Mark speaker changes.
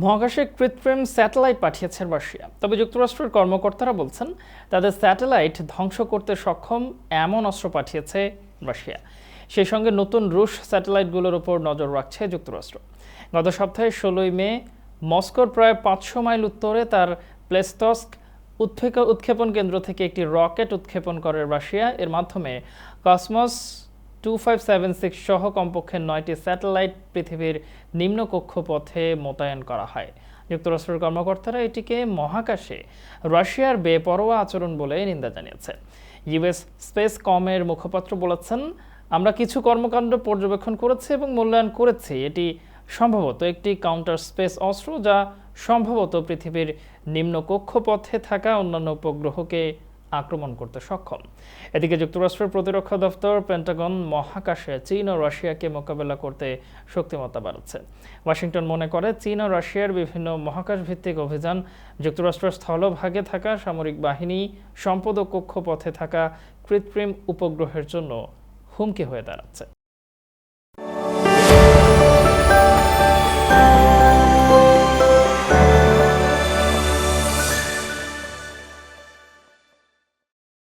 Speaker 1: মহাকাশে কৃত্রিম স্যাটেলাইট পাঠিয়েছে রাশিয়া। তবে যুক্তরাষ্ট্রের কর্মকর্তারা বলছেন, তাদের স্যাটেলাইট ধ্বংস করতে সক্ষম এমন অস্ত্র পাঠিয়েছে রাশিয়া। সেই সঙ্গে নতুন রুশ স্যাটেলাইটগুলোর উপর নজর রাখছে যুক্তরাষ্ট্র। গত সপ্তাহে ষোলোই মে, মস্কোর প্রায় পাঁচশো মাইল উত্তরে তার উৎক্ষেপ উৎক্ষেপণ কেন্দ্র থেকে একটি রকেট উৎক্ষেপণ করে রাশিয়া। এর মাধ্যমে Kosmos two five seven six সহ কমপক্ষে নয়টি স্যাটেলাইট পৃথিবীর নিম্ন কক্ষপথে মোতায়েন করা হয়। যুক্তরাষ্ট্রের কর্মকর্তারা এটিকে মহাকাশে রাশিয়ার বেপরোয়া আচরণ বলে নিন্দা জানিয়েছে। ইউএস স্পেস কমের মুখপাত্র বলেছেন, আমরা কিছু কর্মকাণ্ড পর্যবেক্ষণ করেছি এবং মূল্যায়ন করেছি। এটি সম্ভবত একটি কাউন্টার স্পেস অস্ত্র যা সম্ভবত পৃথিবীর নিম্ন কক্ষপথে থাকা অন্যান্য উপগ্রহকে আক্রমণ করতে সক্ষম। এদিকে যুক্তরাষ্ট্রের প্রতিরক্ষা দপ্তর, পেন্টাগন, মহাকাশে চীন ও রাশিয়াকে মোকাবেলা করতে শক্তিমত্তা বাড়াচ্ছে। ওয়াশিংটন মনে করে, চীন ও রাশিয়ার বিভিন্ন মহাকাশ ভিত্তিক অভিযান যুক্তরাষ্ট্রের স্থলভাগে থাকা সামরিক বাহিনী, সম্পদ ও কক্ষপথে থাকা কৃত্রিম উপগ্রহের জন্য হুমকি হয়ে দাঁড়াচ্ছে।